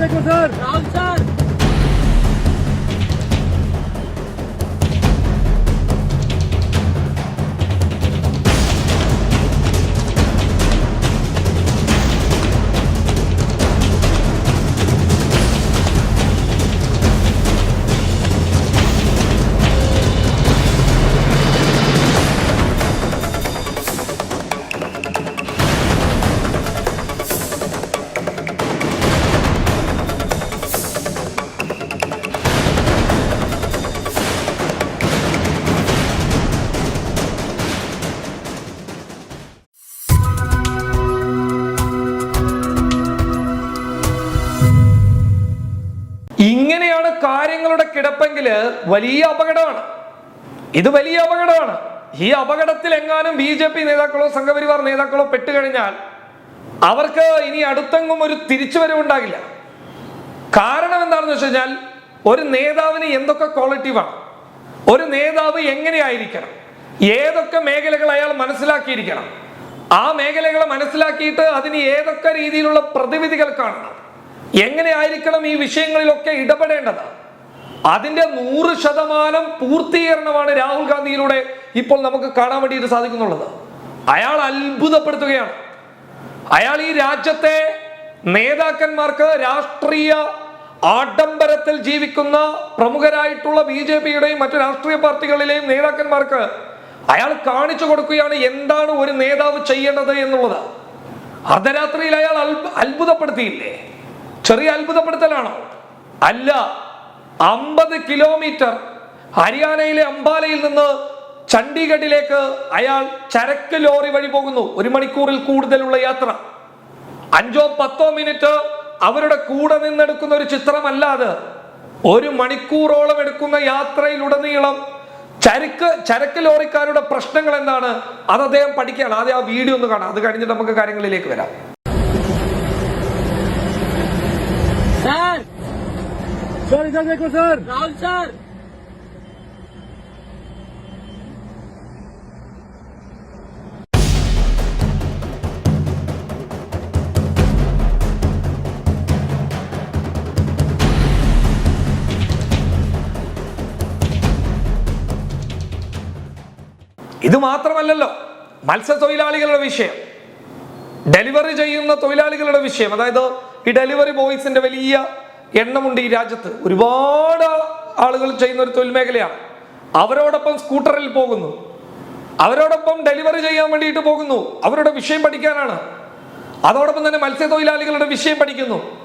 देखो കിടപ്പെങ്കിൽ വലിയ അപകടമാണ്. ഇത് വലിയ അപകടമാണ്. ഈ അപകടത്തിൽ എങ്ങാനും ബി ജെ പി നേതാക്കളോ സംഘപരിവാർ നേതാക്കളോ പെട്ടുകഴിഞ്ഞാൽ അവർക്ക് ഇനി അടുത്തെങ്ങും ഒരു തിരിച്ചുവരവുണ്ടാകില്ല കാരണം എന്താണെന്ന് വെച്ച് കഴിഞ്ഞാൽ ഒരു നേതാവിന് എന്തൊക്കെ ക്വാളിറ്റി വേണം? ഒരു നേതാവ് എങ്ങനെയായിരിക്കണം ഏതൊക്കെ മേഖലകൾ അയാൾ മനസ്സിലാക്കിയിരിക്കണം? ആ മേഖലകളെ മനസ്സിലാക്കിയിട്ട് അതിന് ഏതൊക്കെ രീതിയിലുള്ള പ്രതിവിധികൾ കാണണം? എങ്ങനെയായിരിക്കണം ഈ വിഷയങ്ങളിലൊക്കെ ഇടപെടേണ്ടത്? അതിന്റെ നൂറ് ശതമാനം പൂർത്തീകരണമാണ് രാഹുൽ ഗാന്ധിയിലൂടെ ഇപ്പോൾ നമുക്ക് കാണാൻ വേണ്ടിയിട്ട് സാധിക്കുന്നുള്ളത്. അയാൾ അത്ഭുതപ്പെടുത്തുകയാണ്. അയാൾ ഈ രാജ്യത്തെ നേതാക്കന്മാർക്ക് രാഷ്ട്രീയ ആഡംബരത്തിൽ ജീവിക്കുന്ന പ്രമുഖരായിട്ടുള്ള ബി ജെ പിയുടെയും മറ്റു രാഷ്ട്രീയ പാർട്ടികളിലെയും നേതാക്കന്മാർക്ക് അയാൾ കാണിച്ചു കൊടുക്കുകയാണ് എന്താണ് ഒരു നേതാവ് ചെയ്യേണ്ടത് എന്നുള്ളത്. അർദ്ധരാത്രിയിൽ അയാൾ അത്ഭു- അത്ഭുതപ്പെടുത്തിയില്ലേ? ചെറിയ അത്ഭുതപ്പെടുത്തലാണോ? അല്ല. അമ്പത് കിലോമീറ്റർ ഹരിയാനയിലെ അംബാലയിൽ നിന്ന് ചണ്ഡീഗഡിലേക്ക് അയാൾ ചരക്ക് ലോറി വഴി പോകുന്നു. ഒരു മണിക്കൂറിൽ കൂടുതലുള്ള യാത്ര. അഞ്ചോ പത്തോ മിനിറ്റ് അവരുടെ കൂടെ നിന്നെടുക്കുന്ന ഒരു ചിത്രമല്ലാതെ ഒരു മണിക്കൂറോളം എടുക്കുന്ന യാത്രയിലുടനീളം ചരക്ക് ചരക്ക് ലോറിക്കാരുടെ പ്രശ്നങ്ങൾ എന്താണ്? അത് അദ്ദേഹം പഠിക്കുകയാണ്. ആദ്യം ആ വീഡിയോ ഒന്ന് കാണാം. അത് കഴിഞ്ഞിട്ട് നമുക്ക് കാര്യങ്ങളിലേക്ക് വരാം. सर सर इधर देखो सर राहुल सर ഇത് മാത്രമല്ലല്ലോ മത്സ്യത്തൊഴിലാളികളുടെ വിഷയം ഡെലിവറി ചെയ്യുന്ന തൊഴിലാളികളുടെ വിഷയം അതായത് ഈ ഡെലിവറി ബോയ്സിന്റെ വലിയ എണ്ണമുണ്ട് ഈ രാജ്യത്ത്. ഒരുപാട് ആളുകൾ ചെയ്യുന്ന ഒരു തൊഴിൽ മേഖലയാണ്. അവരോടൊപ്പം സ്കൂട്ടറിൽ പോകുന്നു. അവരോടൊപ്പം ഡെലിവറി ചെയ്യാൻ വേണ്ടിയിട്ട് പോകുന്നു. അവരുടെ വിഷയം പഠിക്കാനാണ്. അതോടൊപ്പം തന്നെ മത്സ്യത്തൊഴിലാളികളുടെ വിഷയം പഠിക്കുന്നു.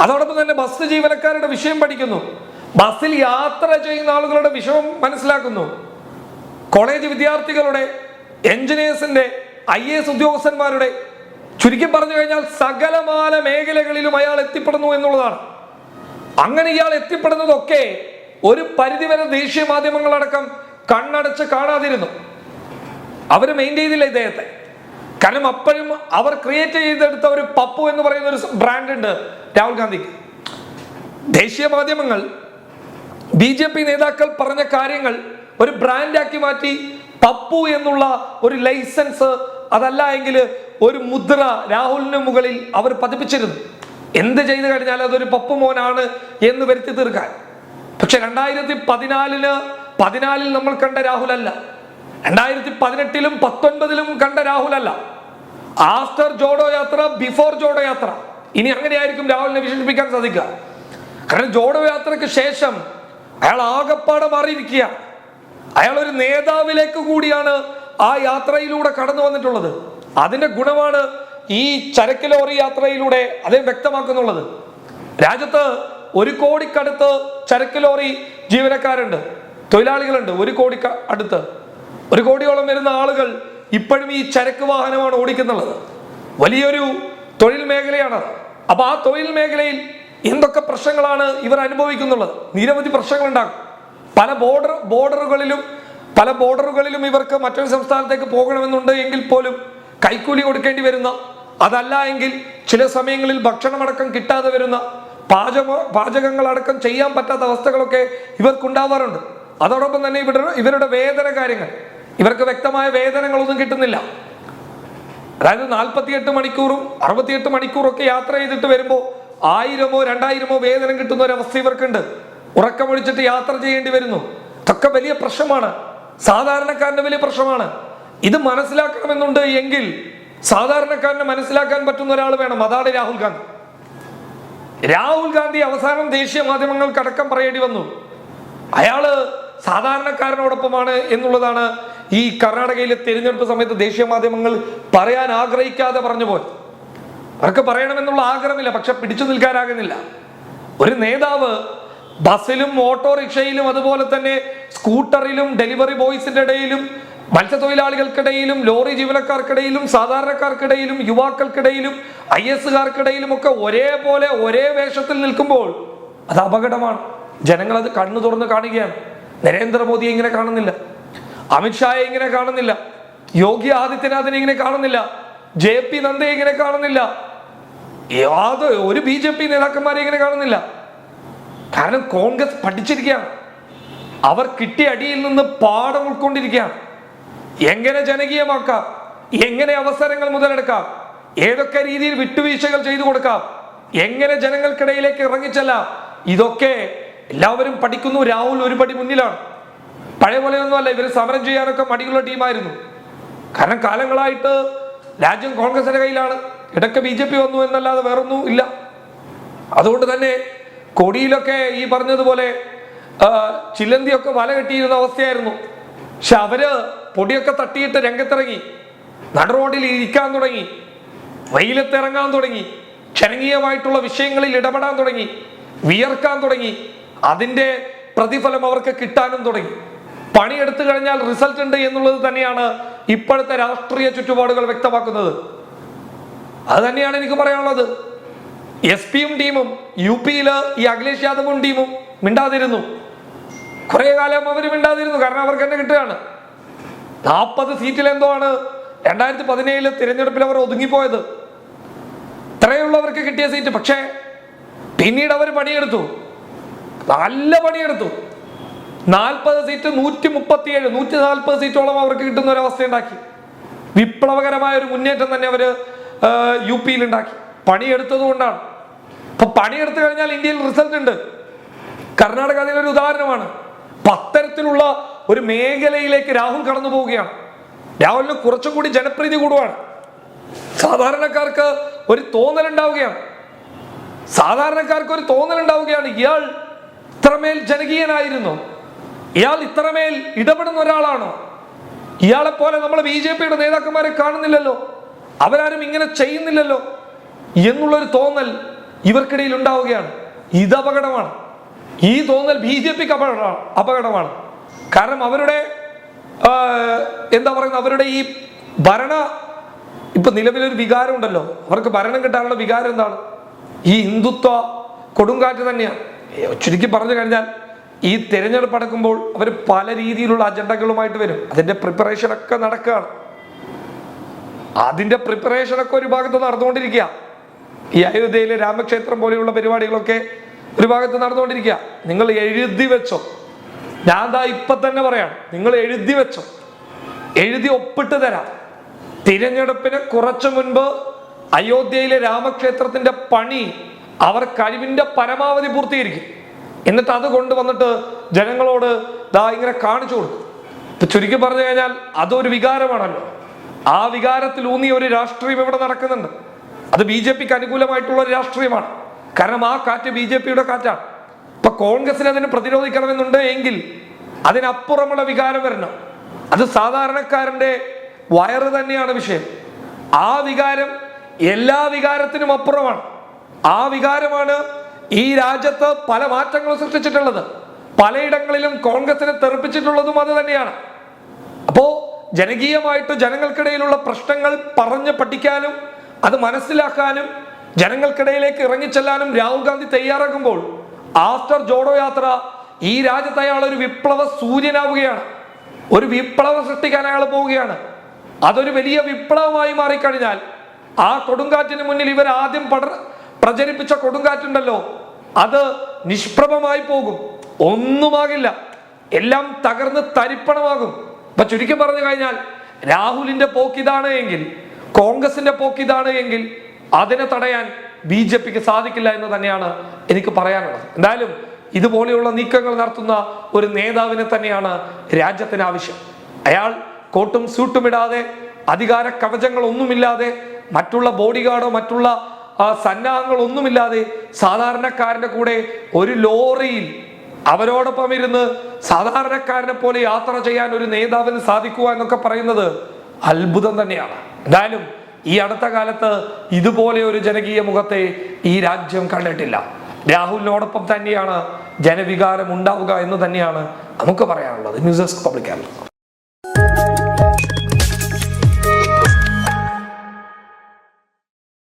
അതോടൊപ്പം തന്നെ ബസ് ജീവനക്കാരുടെ വിഷയം പഠിക്കുന്നു. ബസ്സിൽ യാത്ര ചെയ്യുന്ന ആളുകളുടെ വിഷയം മനസ്സിലാക്കുന്നു. കോളേജ് വിദ്യാർത്ഥികളുടെ എഞ്ചിനീയേഴ്സിന്റെ ഐ എസ് ഉദ്യോഗസ്ഥന്മാരുടെ ചുരുക്കി പറഞ്ഞു കഴിഞ്ഞാൽ സകലമാന മേഖലകളിലും അയാൾ എത്തിപ്പെടുന്നു എന്നുള്ളതാണ്. അങ്ങനെ ഇയാൾ എത്തിപ്പെടുന്നതൊക്കെ ഒരു പരിധിവരെ ദേശീയ മാധ്യമങ്ങളടക്കം കണ്ണടച്ച് കാണാതിരുന്നു. അവർ മെയിൻ ചെയ്തില്ല ഇദ്ദേഹത്തെ. കാരണം അപ്പോഴും അവർ ക്രിയേറ്റ് ചെയ്തെടുത്ത ഒരു പപ്പു എന്ന് പറയുന്ന ഒരു ബ്രാൻഡ് ഉണ്ട് രാഹുൽ ഗാന്ധിക്ക്. ദേശീയ മാധ്യമങ്ങൾ ബി ജെ പി നേതാക്കൾ പറഞ്ഞ കാര്യങ്ങൾ ഒരു ബ്രാൻഡാക്കി മാറ്റി പപ്പു എന്നുള്ള ഒരു ലൈസൻസ് അതല്ല എങ്കിൽ ഒരു മുദ്ര രാഹുലിന് മുകളിൽ അവർ പതിപ്പിച്ചിരുന്നു. എന്ത് ചെയ്തു കഴിഞ്ഞാൽ അതൊരു പപ്പു മോനാണ് എന്ന് വരുത്തി തീർക്കാൻ. പക്ഷെ രണ്ടായിരത്തി പതിനാലിന് പതിനാലിൽ നമ്മൾ കണ്ട രാഹുൽ അല്ല രണ്ടായിരത്തി പതിനെട്ടിലും പത്തൊൻപതിലും കണ്ട രാഹുൽ അല്ല ആഫ്റ്റർ ജോഡോ യാത്ര ബിഫോർ ജോഡോ യാത്ര. ഇനി അങ്ങനെയായിരിക്കും രാഹുലിനെ വിശേഷിപ്പിക്കാൻ സാധിക്കുക. കാരണം ജോഡോ യാത്രയ്ക്ക് ശേഷം അയാൾ ആകപ്പാടെ മാറിയിരിക്കുക അയാൾ ഒരു നേതാവിലേക്ക് കൂടിയാണ് ആ യാത്രയിലൂടെ കടന്നു വന്നിട്ടുള്ളത്. അതിന്റെ ഗുണമാണ് ഈ ചരക്ക് ലോറി യാത്രയിലൂടെ അദ്ദേഹം വ്യക്തമാക്കുന്നുള്ളത്. രാജ്യത്ത് ഒരു കോടിക്കടുത്ത് ചരക്ക് ലോറി ജീവനക്കാരുണ്ട് തൊഴിലാളികളുണ്ട് ഒരു കോടി അടുത്ത്. ഒരു കോടിയോളം വരുന്ന ആളുകൾ ഇപ്പോഴും ഈ ചരക്ക് വാഹനമാണ് ഓടിക്കുന്നുള്ളത് വലിയൊരു തൊഴിൽ മേഖലയാണ് അപ്പൊ ആ തൊഴിൽ മേഖലയിൽ എന്തൊക്കെ പ്രശ്നങ്ങളാണ് ഇവർ അനുഭവിക്കുന്നുള്ളത്? നിരവധി പ്രശ്നങ്ങൾ ഉണ്ടാകും പല ബോർഡർ ബോർഡറുകളിലും പല ബോർഡറുകളിലും ഇവർക്ക് മറ്റൊരു സംസ്ഥാനത്തേക്ക് പോകണമെന്നുണ്ട് എങ്കിൽ പോലും കൈക്കൂലി കൊടുക്കേണ്ടി വരുന്ന അതല്ല എങ്കിൽ ചില സമയങ്ങളിൽ ഭക്ഷണമടക്കം കിട്ടാതെ വരുന്ന പാചക പാചകങ്ങളടക്കം ചെയ്യാൻ പറ്റാത്ത അവസ്ഥകളൊക്കെ ഇവർക്കുണ്ടാവാറുണ്ട്. അതോടൊപ്പം തന്നെ ഇവരുടെ ഇവരുടെ വേതന കാര്യങ്ങൾ. ഇവർക്ക് വ്യക്തമായ വേദനകളൊന്നും കിട്ടുന്നില്ല. അതായത് നാൽപ്പത്തിയെട്ട് മണിക്കൂറും അറുപത്തിയെട്ട് മണിക്കൂറും ഒക്കെ യാത്ര ചെയ്തിട്ട് വരുമ്പോൾ ആയിരമോ രണ്ടായിരമോ വേതനം കിട്ടുന്ന ഒരവസ്ഥ ഇവർക്കുണ്ട്. ഉറക്കമൊഴിച്ചിട്ട് യാത്ര ചെയ്യേണ്ടി വരുന്നു. ഇതൊക്കെ വലിയ പ്രശ്നമാണ്. സാധാരണക്കാരന്റെ വലിയ പ്രശ്നമാണ്. ഇത് മനസ്സിലാക്കണമെന്നുണ്ട് എങ്കിൽ സാധാരണക്കാരന് മനസ്സിലാക്കാൻ പറ്റുന്ന ഒരാൾ വേണം. അതാണ് രാഹുൽ ഗാന്ധി. രാഹുൽ ഗാന്ധി അവസാനം ദേശീയ മാധ്യമങ്ങൾക്ക് അടക്കം പറയേണ്ടി വന്നു. അയാൾ സാധാരണക്കാരനോടൊപ്പമാണ് എന്നുള്ളതാണ് ഈ കർണാടകയിലെ തിരഞ്ഞെടുപ്പ് സമയത്ത് ദേശീയ മാധ്യമങ്ങൾ പറയാൻ ആഗ്രഹിക്കാതെ പറഞ്ഞു പോയത് അവർക്ക് പറയണമെന്നുള്ള ആഗ്രഹമില്ല പക്ഷെ പിടിച്ചു നിൽക്കാനാകുന്നില്ല. ഒരു നേതാവ് ബസ്സിലും ഓട്ടോറിക്ഷയിലും അതുപോലെ തന്നെ സ്കൂട്ടറിലും ഡെലിവറി ബോയ്സിന്റെ ഇടയിലും മത്സ്യത്തൊഴിലാളികൾക്കിടയിലും ലോറി ജീവനക്കാർക്കിടയിലും സാധാരണക്കാർക്കിടയിലും യുവാക്കൾക്കിടയിലും ഐ എസുകാർക്കിടയിലും ഒക്കെ ഒരേപോലെ ഒരേ വേഷത്തിൽ നിൽക്കുമ്പോൾ അത് അപകടമാണ്. ജനങ്ങൾ അത് കണ്ണു തുറന്ന് കാണുകയാണ്. നരേന്ദ്രമോദിയെ ഇങ്ങനെ കാണുന്നില്ല. അമിത്ഷായെ ഇങ്ങനെ കാണുന്നില്ല. യോഗി ആദിത്യനാഥിനെ ഇങ്ങനെ കാണുന്നില്ല. ജെ പി നന്ദയെ ഇങ്ങനെ കാണുന്നില്ല. യാതൊരു ഒരു ബി ജെ പി നേതാക്കന്മാരെ ഇങ്ങനെ കാണുന്നില്ല. കാരണം കോൺഗ്രസ് പഠിച്ചിരിക്കുകയാണ്. അവർ കിട്ടിയ അടിയിൽ നിന്ന് പാഠം ഉൾക്കൊണ്ടിരിക്കുകയാണ്. എങ്ങനെ ജനകീയമാക്കാം? എങ്ങനെ അവസരങ്ങൾ മുതലെടുക്കാം? ഏതൊക്കെ രീതിയിൽ വിട്ടുവീഴ്ചകൾ ചെയ്തു കൊടുക്കാം? എങ്ങനെ ജനങ്ങൾക്കിടയിലേക്ക് ഇറങ്ങിച്ചെല്ലാം? ഇതൊക്കെ എല്ലാവരും പഠിക്കുന്നു. രാഹുൽ ഒരുപടി മുന്നിലാണ്. പഴയ പോലെയൊന്നുമല്ല ഇവർ സമരം ചെയ്യാനൊക്കെ മടിയുള്ള ടീമായിരുന്നു. കാരണം കാലങ്ങളായിട്ട് രാജ്യം കോൺഗ്രസിന്റെ കയ്യിലാണ്. ഇടയ്ക്ക് ബി ജെ പി വന്നു എന്നല്ലാതെ വേറൊന്നും ഇല്ല. അതുകൊണ്ട് തന്നെ കൊടിയിലൊക്കെ ഈ പറഞ്ഞതുപോലെ ചില്ലന്തിയൊക്കെ വല കെട്ടിയിരുന്ന അവസ്ഥയായിരുന്നു. പക്ഷെ അവർ പൊടിയൊക്കെ തട്ടിയിട്ട് രംഗത്തിറങ്ങി. നട റോഡിൽ ഇരിക്കാൻ തുടങ്ങി. വെയിലത്തിറങ്ങാൻ തുടങ്ങി. ക്ഷണീയമായിട്ടുള്ള വിഷയങ്ങളിൽ ഇടപെടാൻ തുടങ്ങി. വിയർക്കാൻ തുടങ്ങി. അതിന്റെ പ്രതിഫലം അവർക്ക് കിട്ടാനും തുടങ്ങി. പണിയെടുത്തു കഴിഞ്ഞാൽ റിസൾട്ട് ഉണ്ട് എന്നുള്ളത് തന്നെയാണ് ഇപ്പോഴത്തെ രാഷ്ട്രീയ ചുറ്റുപാടുകൾ വ്യക്തമാക്കുന്നത്. അത് തന്നെയാണ് എനിക്ക് പറയാനുള്ളത്. എസ് പിയും ടീമും യു പിയിൽ ഈ അഖിലേഷ് യാദവും ടീമും മിണ്ടാതിരുന്നു. കുറെ കാലം അവർ മിണ്ടാതിരുന്നു. കാരണം അവർക്ക് തന്നെ കിട്ടുകയാണ്. നാൽപ്പത് സീറ്റിൽ എന്തോ ആണ് രണ്ടായിരത്തി പതിനേഴിൽ തിരഞ്ഞെടുപ്പിൽ അവർ ഒതുങ്ങിപ്പോയത്. ഇത്രയുള്ളവർക്ക് കിട്ടിയ സീറ്റ്. പക്ഷേ പിന്നീട് അവർ പണിയെടുത്തു. നല്ല പണിയെടുത്തു. നാൽപ്പത് സീറ്റ് നൂറ്റി മുപ്പത്തിയേഴ് നൂറ്റി നാൽപ്പത് സീറ്റോളം അവർക്ക് കിട്ടുന്ന ഒരു അവസ്ഥ ഉണ്ടാക്കി വിപ്ലവകരമായ ഒരു മുന്നേറ്റം തന്നെ അവർ യു പിയിൽ ഉണ്ടാക്കി പണിയെടുത്തത് കൊണ്ടാണ്. അപ്പൊ പണിയെടുത്തു കഴിഞ്ഞാൽ ഇന്ത്യയിൽ റിസൾട്ട് ഉണ്ട്. കർണാടക അതിനൊരു ഉദാഹരണമാണ്. അപ്പൊ അത്തരത്തിലുള്ള ഒരു മേഖലയിലേക്ക് രാഹുൽ കടന്നു പോവുകയാണ്. രാഹുലിന് കുറച്ചും കൂടി ജനപ്രീതി കൂടുവാണ്. സാധാരണക്കാർക്ക് ഒരു തോന്നൽ ഉണ്ടാവുകയാണ് സാധാരണക്കാർക്ക് ഒരു തോന്നൽ ഉണ്ടാവുകയാണ് ഇയാൾ ഇത്രമേൽ ജനകീയനായിരുന്നു. ഇയാൾ ഇത്രമേൽ ഇടപെടുന്ന ഒരാളാണോ? ഇയാളെ പോലെ നമ്മൾ ബി ജെ പിയുടെ നേതാക്കന്മാരെ കാണുന്നില്ലല്ലോ. അവരാരും ഇങ്ങനെ ചെയ്യുന്നില്ലല്ലോ എന്നുള്ളൊരു തോന്നൽ ഇവർക്കിടയിൽ ഉണ്ടാവുകയാണ്. ഇത് അപകടമാണ്. ഈ തോന്നൽ ബി ജെ പിക്ക് അപകടമാണ് അപകടമാണ്. കാരണം അവരുടെ എന്താ പറയുന്നത് അവരുടെ ഈ ഭരണ ഇപ്പൊ നിലവിലൊരു വികാരം ഉണ്ടല്ലോ അവർക്ക് ഭരണം കിട്ടാനുള്ള വികാരം എന്താണ്? ഈ ഹിന്ദുത്വ കൊടുങ്കാറ്റ് തന്നെയാണ്. ചുരുക്കി പറഞ്ഞു കഴിഞ്ഞാൽ ഈ തിരഞ്ഞെടുപ്പ് അടക്കുമ്പോൾ അവർ പല രീതിയിലുള്ള അജണ്ടകളുമായിട്ട് വരും. അതിന്റെ പ്രിപ്പറേഷൻ ഒക്കെ നടക്കുകയാണ്. അതിന്റെ പ്രിപ്പറേഷൻ ഒക്കെ ഒരു ഭാഗത്ത് നടന്നുകൊണ്ടിരിക്കുക. ഈ അയോധ്യയിലെ രാമക്ഷേത്രം പോലെയുള്ള പരിപാടികളൊക്കെ ഒരു ഭാഗത്ത് നടന്നുകൊണ്ടിരിക്കുക. നിങ്ങൾ എഴുതി വെച്ചോ. ഞാൻ ദാ ഇപ്പൊ തന്നെ പറയാം നിങ്ങൾ എഴുതി വെച്ചോ. എഴുതി ഒപ്പിട്ട് തരാം. തിരഞ്ഞെടുപ്പിന് കുറച്ചു മുൻപ് അയോധ്യയിലെ രാമക്ഷേത്രത്തിന്റെ പണി അവർ കഴിവിന്റെ പരമാവധി പൂർത്തീകരിക്കും. എന്നിട്ട് അത് കൊണ്ടുവന്നിട്ട് ജനങ്ങളോട് ദാ ഇങ്ങനെ കാണിച്ചു കൊടുക്കും. ഇപ്പൊ ചുരുക്കി പറഞ്ഞു കഴിഞ്ഞാൽ അതൊരു വികാരമാണല്ലോ. ആ വികാരത്തിൽ ഊന്നിയ ഒരു രാഷ്ട്രീയം ഇവിടെ നടക്കുന്നുണ്ട്. അത് ബി ജെ പിക്ക് അനുകൂലമായിട്ടുള്ള ഒരു രാഷ്ട്രീയമാണ്. കാരണം ആ കാറ്റ് ബി ജെ പിയുടെ കാറ്റാണ്. കോൺഗ്രസിന് അതിനെ പ്രതിരോധിക്കണമെന്നുണ്ട് എങ്കിൽ അതിനപ്പുറമുള്ള വികാരം വരണം. അത് സാധാരണക്കാരന്റെ വയറ് തന്നെയാണ് വിഷയം. ആ വികാരം എല്ലാ വികാരത്തിനും അപ്പുറമാണ്. ആ വികാരമാണ് ഈ രാജ്യത്ത് പല മാറ്റങ്ങളും സൃഷ്ടിച്ചിട്ടുള്ളത്. പലയിടങ്ങളിലും കോൺഗ്രസിനെ തെറിപ്പിച്ചിട്ടുള്ളതും അത് തന്നെയാണ്. അപ്പോ ജനകീയമായിട്ട് ജനങ്ങൾക്കിടയിലുള്ള പ്രശ്നങ്ങൾ പറഞ്ഞ് പഠിക്കാനും അത് മനസ്സിലാക്കാനും ജനങ്ങൾക്കിടയിലേക്ക് ഇറങ്ങിച്ചെല്ലാനും രാഹുൽ ഗാന്ധി തയ്യാറാകുമ്പോൾ ആഫ്റ്റർ ജോഡോ യാത്ര ഈ രാജ്യത്ത് അയാൾ ഒരു വിപ്ലവ സൂര്യനാവുകയാണ്. ഒരു വിപ്ലവം സൃഷ്ടിക്കാൻ അയാൾ പോവുകയാണ്. അതൊരു വലിയ വിപ്ലവമായി മാറിക്കഴിഞ്ഞാൽ ആ കൊടുങ്കാറ്റിന് മുന്നിൽ ഇവർ ആദ്യം പടർ പ്രചരിപ്പിച്ച കൊടുങ്കാറ്റുണ്ടല്ലോ അത് നിഷ്പ്രഭമായി പോകും. ഒന്നുമാകില്ല എല്ലാം തകർന്ന് തരിപ്പണമാകും. ഇപ്പൊ ചുരുക്കി പറഞ്ഞു കഴിഞ്ഞാൽ രാഹുലിന്റെ പോക്കിതാണ് എങ്കിൽ കോൺഗ്രസിന്റെ പോക്കിതാണ് എങ്കിൽ അതിനെ തടയാൻ ബി ജെ പിക്ക് സാധിക്കില്ല എന്ന് തന്നെയാണ് എനിക്ക് പറയാനുള്ളത്. എന്തായാലും ഇതുപോലെയുള്ള നീക്കങ്ങൾ നടത്തുന്ന ഒരു നേതാവിനെ തന്നെയാണ് രാജ്യത്തിന് ആവശ്യം. അയാൾ കോട്ടും സൂട്ടും ഇടാതെ അധികാര കവചങ്ങളൊന്നുമില്ലാതെ മറ്റുള്ള ബോഡി ഗാർഡോ മറ്റുള്ള സന്നാഹങ്ങളൊന്നുമില്ലാതെ സാധാരണക്കാരന്റെ കൂടെ ഒരു ലോറിയിൽ അവരോടൊപ്പം ഇരുന്ന് സാധാരണക്കാരനെ പോലെ യാത്ര ചെയ്യാൻ ഒരു നേതാവിന് സാധിക്കുക എന്നൊക്കെ പറയുന്നത് അത്ഭുതം തന്നെയാണ്. എന്തായാലും ഈ അടുത്ത കാലത്ത് ഇതുപോലെ ഒരു ജനകീയ മുഖത്തെ ഈ രാജ്യം കണ്ടിട്ടില്ല. രാഹുലിനോടൊപ്പം തന്നെയാണ് ജനവികാരം ഉണ്ടാവുക എന്ന് തന്നെയാണ് നമുക്ക് പറയാനുള്ളത്. News desk public